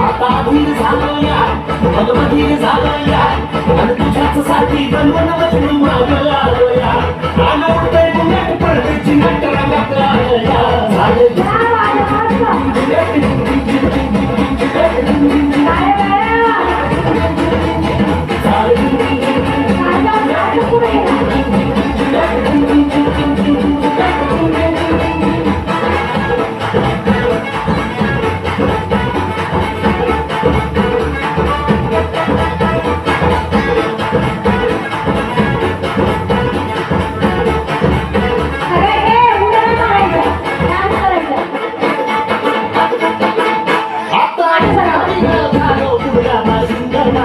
आता अधीर झालो या मग बधीर झालो या आणि तुझ्याच साठी बनवून मधून मागं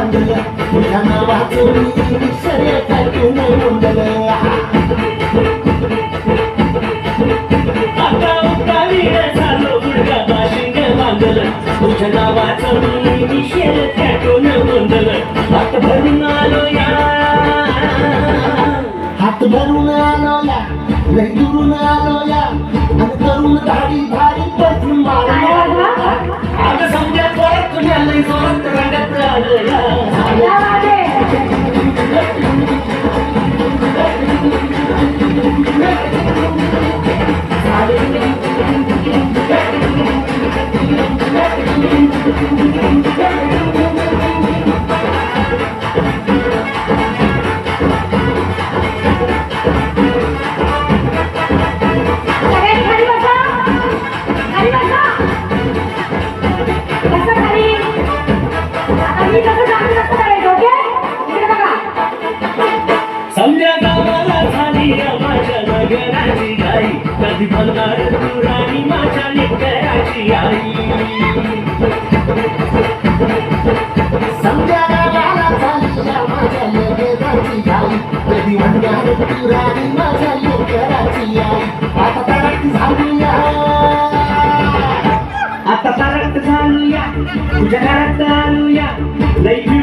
बाजूला बांधलं तुझ्या नावाचं मी शर्यत आता उतावीर झालो गुडगा बाशिंग तुझ्या नावाचं मी हात भरून आलो या. हात भरून आलो या. दुरून आलो या. आणि करून धाडी भारी पटून मारलो. कधी बनणार तू राणी माझ्या लेकराची आई. राणी माझ्या लेकराची आई. आता तारक झालूया. आता तरट झालूया. तुझ्या घरात आलूया. लई